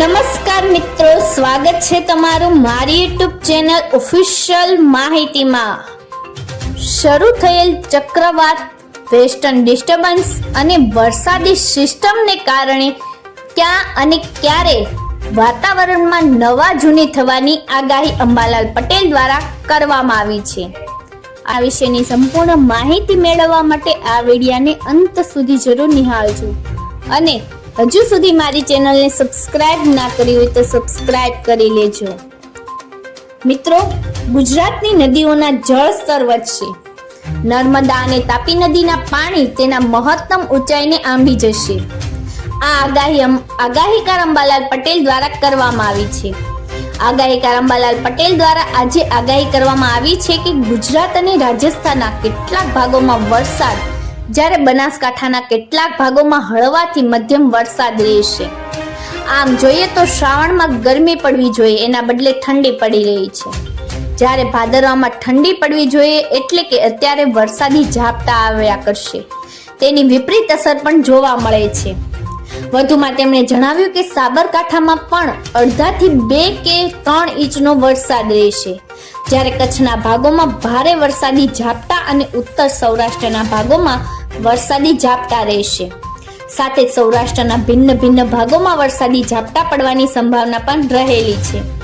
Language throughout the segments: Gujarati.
નમસ્કાર મિત્રો, સ્વાગત છે તમારું મારી યુટ્યુબ ચેનલ ઓફિશિયલ માહિતીમાં. શરૂ થયેલ ચક્રવાત, વેસ્ટર્ન ડિસ્ટર્બન્સ અને વરસાદી સિસ્ટમને કારણે ક્યાં અને ક્યારે વાતાવરણમાં નવા જૂની થવાની આગાહી અંબાલાલ પટેલ દ્વારા કરવામાં આવી છે. આ વિશેની સંપૂર્ણ માહિતી મેળવવા માટે આ વિડિયાને અંત સુધી જરૂર નિહાળજો. અને હજુ સુધી મારી ચેનલને સબસ્ક્રાઇબ ના કરી હોય તો સબસ્ક્રાઇબ કરી લેજો. મિત્રો, ગુજરાતની નદીઓના જળ સ્તર વધશે. નર્મદા અને તાપી નદીના પાણી તેના મહત્તમ ઊંચાઈને આંબી જશે. આ આગાહી આગાહીકાર અંબાલાલ પટેલ દ્વારા કરવામાં આવી છે. આગાહીકાર અંબાલાલ પટેલ દ્વારા આજે આગાહી કરવામાં આવી છે કે ગુજરાત અને રાજસ્થાનના કેટલાક ભાગોમાં વરસાદ જ્યારે બનાસકાંઠાના કેટલાક ભાગોમાં હળવાથી મધ્યમ વરસાદ રહેશે. આમ જોઈએ તો શ્રાવણમાં ગરમી પડવી જોઈએ, એના બદલે ઠંડી પડી રહી છે. જ્યારે ભાદરવામાં ઠંડી પડવી જોઈએ, એટલે કે અત્યારે વરસાદી ઝાપટા આવ્યા કરશે. તેની વિપરીત અસર પણ જોવા મળે છે. વધુમાં તેમણે જણાવ્યું કે સાબરકાંઠામાં પણ અડધાથી બે કે ત્રણ ઇંચનો વરસાદ રહેશે. જ્યારે કચ્છના ભાગોમાં ભારે વરસાદી ઝાપટા અને ઉત્તર સૌરાષ્ટ્રના ભાગોમાં વરસાદી ઝાપટા રહેશે. સાથે સૌરાષ્ટ્રના ભિન્ન ભિન્ન ભાગોમાં વરસાદી ઝાપટા પડવાની સંભાવના પણ રહેલી છે.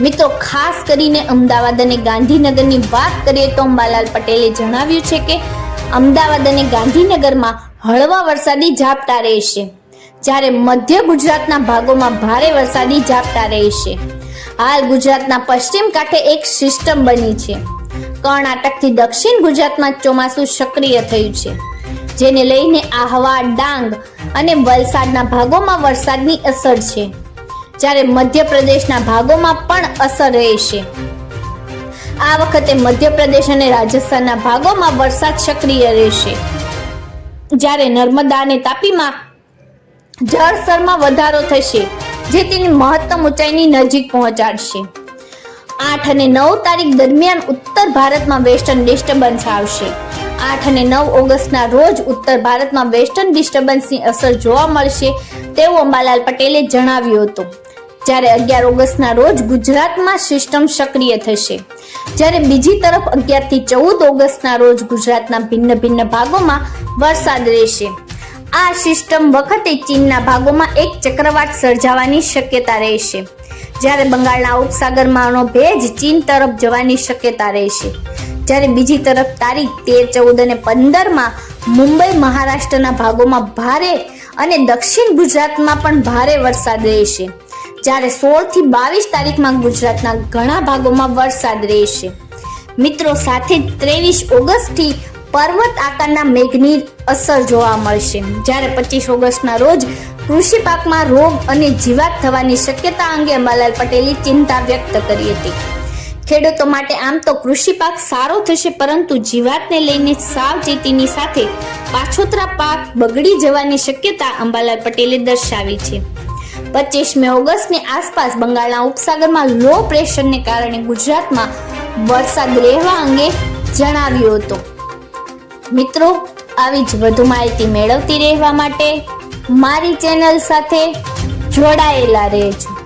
મિત્રો, ખાસ કરીને અમદાવાદ અને ગાંધીનગરની વાત કરીએ તો અંબાલાલ પટેલે જણાવ્યું છે કે અમદાવાદ અને ગાંધીનગરમાં હળવા વરસાદી ઝાપટા રહેશે. જ્યારે મધ્ય ગુજરાતના ભાગોમાં ભારે વરસાદી ઝાપટા રહેશે. હાલ ગુજરાતના પશ્ચિમ કાંઠે એક સિસ્ટમ બની છે. કર્ણાટકથી દક્ષિણ ગુજરાતમાં ચોમાસું સક્રિય થયું છે. જેને લઈને આહવા ડાંગ અને વલસાડના ભાગોમાં વરસાદની અસર છે, જ્યારે મધ્યપ્રદેશના ભાગોમાં પણ અસર રહેશે આ વખતે મધ્યપ્રદેશ અને રાજસ્થાનના ભાગોમાં વરસાદ સક્રિય રહેશે જ્યારે નર્મદા અને તાપીમાં જળસ્તરમાં વધારો થશે, જે તેની મહત્તમ ઊંચાઈની નજીક પહોંચાડશે. આઠ અને નવ તારીખ દરમિયાન ઉત્તર ભારતમાં વેસ્ટર્ન ડિસ્ટર્બન્સ આવશે. આઠ અને નવ ઓગસ્ટના રોજ ઉત્તર ભારતમાં વેસ્ટર્ન ડિસ્ટર્બન્સની અસર જોવા મળશે તેવું અંબાલાલ પટેલે જણાવ્યું હતું. જ્યારે અગિયાર ઓગસ્ટના રોજ ગુજરાતમાં સિસ્ટમ સક્રિય થશે. જ્યારે બીજી તરફ અગિયારથી ચૌદ ઓગસ્ટના રોજ ગુજરાતના ભિન્ન ભિન્ન ભાગોમાં વરસાદ રહેશે. આ સિસ્ટમ વખતે ચીનના ભાગોમાં એક ચક્રવાત સર્જાવાની શક્યતા રહેશે. જ્યારે બંગાળના ઉપસાગરમાંનો ભેજ ચીન તરફ જવાની શક્યતા રહેશે. જ્યારે બીજી તરફ તારીખ તેર, ચૌદ અને પંદરમાં મુંબઈ મહારાષ્ટ્રના ભાગોમાં ભારે અને દક્ષિણ ગુજરાતમાં પણ ભારે વરસાદ રહેશે. જ્યારે સોળથી બાવીસ તારીખમાં ગુજરાતના ઘણા ભાગોમાં વરસાદ રહેશે. મિત્રો, સાથે ત્રેવીસ ઓગસ્ટથી પર્વત આકારના મેઘની અસર જોવા મળશે. જ્યારે પચીસ ઓગસ્ટના રોજ કૃષિ પાકમાં રોગ અને જીવાત થવાની શક્યતા અંગે અંબાલાલ પટેલે ચિંતા વ્યક્ત કરી હતી. ખેડૂતો માટે આમ તો કૃષિ પાક સારો થશે, પરંતુ જીવાતને લઈને સાવચેતીની સાથે પાછોતરા પાક બગડી જવાની શક્યતા અંબાલાલ પટેલે દર્શાવી છે. પચીસમી ઓગસ્ટની આસપાસ બંગાળના ઉપસાગરમાં લો પ્રેશરને કારણે ગુજરાતમાં વરસાદ રહેવા અંગે જણાવ્યું હતું. મિત્રો, આવી જ વધુ માહિતી મેળવતી રહેવા માટે મારી ચેનલ સાથે જોડાયેલા રહેજો.